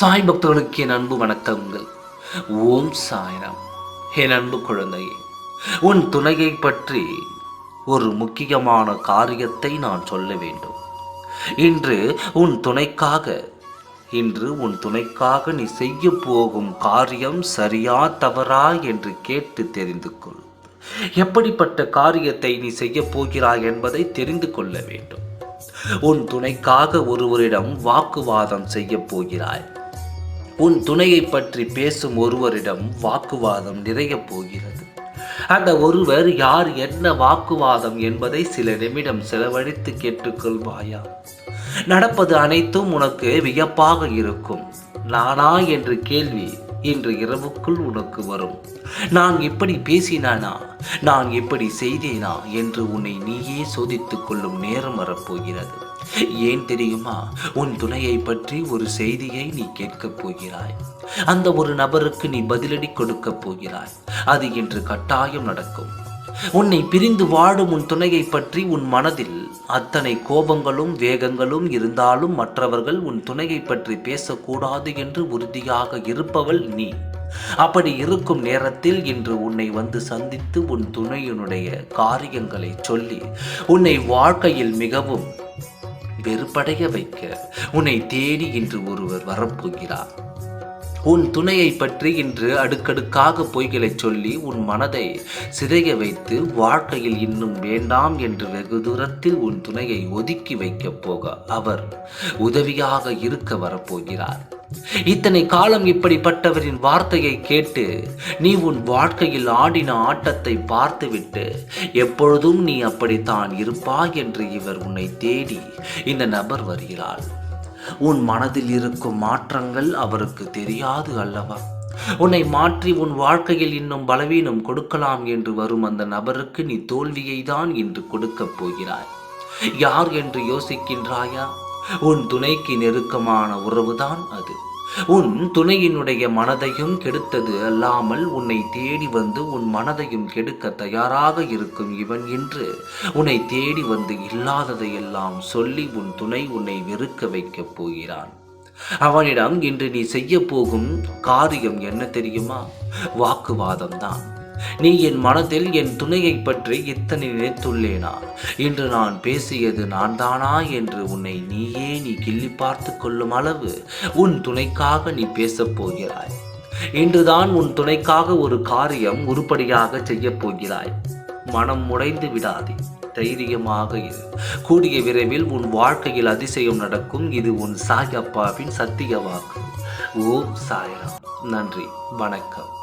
சாய் பக்தர்களுக்கு என் அன்பு வணக்கங்கள். ஓம் சாய்ராம். என் அன்பு குழந்தையே உன் துணையை பற்றி ஒரு முக்கியமான காரியத்தை நான் சொல்ல வேண்டும். இன்று உன் துணைக்காக இன்று உன் துணைக்காக நீ செய்ய போகும் காரியம் சரியா தவறா என்று கேட்டு தெரிந்து கொள். எப்படிப்பட்ட காரியத்தை நீ செய்ய போகிறாய் என்பதை தெரிந்து கொள்ள வேண்டும். உன் துணைக்காக ஒருவரிடம் வாக்குவாதம் செய்ய போகிறாய். உன் துணையை பற்றி பேசும் ஒருவரிடம் வாக்குவாதம் நிறையப் போகிறது. அந்த ஒருவர் யார் என்ன வாக்குவாதம் என்பதை சில நிமிடம் செலவழித்து கேட்டுக்கொள்வாயா? நடப்பது அனைத்தும் உனக்கு வியப்பாக இருக்கும். நானா? என்று கேள்வி இன்று இரவுக்குள் உனக்கு வரும். நான் இப்படி பேசினானா? நான் இப்படி செய்தேனா? என்று உன்னை நீயே சோதித்துக் கொள்ளும் நேரம் வரப்போகிறது. ஏன் தெரியுமா? உன் துணையை பற்றி ஒரு செய்தியை நீ கேட்கப் போகிறாய். அந்த ஒரு நபருக்கு நீ பதிலடி கொடுக்கப் போகிறாய். அது இன்று கட்டாயம் நடக்கும். உன்னை பிரிந்து வாடும் உன் துணையை பற்றி உன் மனதில் அத்தனை கோபங்களும் வேகங்களும் இருந்தாலும் மற்றவர்கள் உன் துணையை பற்றி பேசக்கூடாது என்று உறுதியாக இருப்பவள் நீ. அப்படி இருக்கும் நேரத்தில் இன்று உன்னை வந்து சந்தித்து உன் துணையினுடைய காரியங்களை சொல்லி உன்னை வாழ்க்கையில் மிகவும் வெறுப்படைய வைக்க உன்னை தேடி இன்று ஒருவர் வரப்போகிறார். உன் துணையை பற்றி இன்று அடுக்கடுக்காக பொய்களை சொல்லி உன் மனதை சிதைய வைத்து வாழ்க்கையில் இன்னும் வேண்டாம் என்று வெகு தூரத்தில் உன் துணையை ஒதுக்கி வைக்கப் போக அவர் உதவியாக இருக்க வரப்போகிறார். இத்தனை காலம் இப்படிப்பட்டவரின் வார்த்தையை கேட்டு நீ உன் வாழ்க்கையில் ஆடின ஆட்டத்தை பார்த்துவிட்டு எப்பொழுதும் நீ அப்படித்தான் இருப்பாய் என்று இவர் உன்னை தேடி இந்த நபர் வருகிறாள் உன் மனதில் இருக்கும் மாற்றங்கள் அவருக்கு தெரியாது அல்லவா? உன்னை மாற்றி உன் வாழ்க்கையில் இன்னும் பலவீனம் கொடுக்கலாம் என்று வரும் அந்த நபருக்கு நீ தோல்வியை தான் இன்று கொடுக்கப் போகிறாய். யார் என்று யோசிக்கின்றாயா? உன் துணைக்கு நெருக்கமான உறவுதான் அது. உன் துணையினுடைய மனதையும் கெடுத்தது அல்லாமல் உன்னை தேடி வந்து உன் மனதையும் கெடுக்க தயாராக இருக்கும் இவன் என்று உன்னை தேடி வந்து இல்லாததையெல்லாம் சொல்லி உன் துணை உன்னை வெறுக்க வைக்கப் போகிறான். அவனிடம் இன்று நீ செய்ய போகும் காரியம் என்ன தெரியுமா? வாக்குவாதம்தான். நீ என் மனதில் என் துணையை பற்றி இத்தனை நினைத்துள்ளேனா இன்று நான் பேசியது நான் தானா என்று உன்னை நீயே நீ கிள்ளி பார்த்து கொள்ளும் அளவு உன் துணைக்காக நீ பேசப் போகிறாய். இன்றுதான் உன் துணைக்காக ஒரு காரியம் உருப்படியாக செய்யப் போகிறாய். மனம் உடைந்து விடாதே தைரியமாக இரு. கூடிய விரைவில் உன் வாழ்க்கையில் அதிசயம் நடக்கும். இது உன் சாய் அப்பாவின் சத்திய வாக்கு. ஓம் சாய்ராம் நன்றி. வணக்கம்.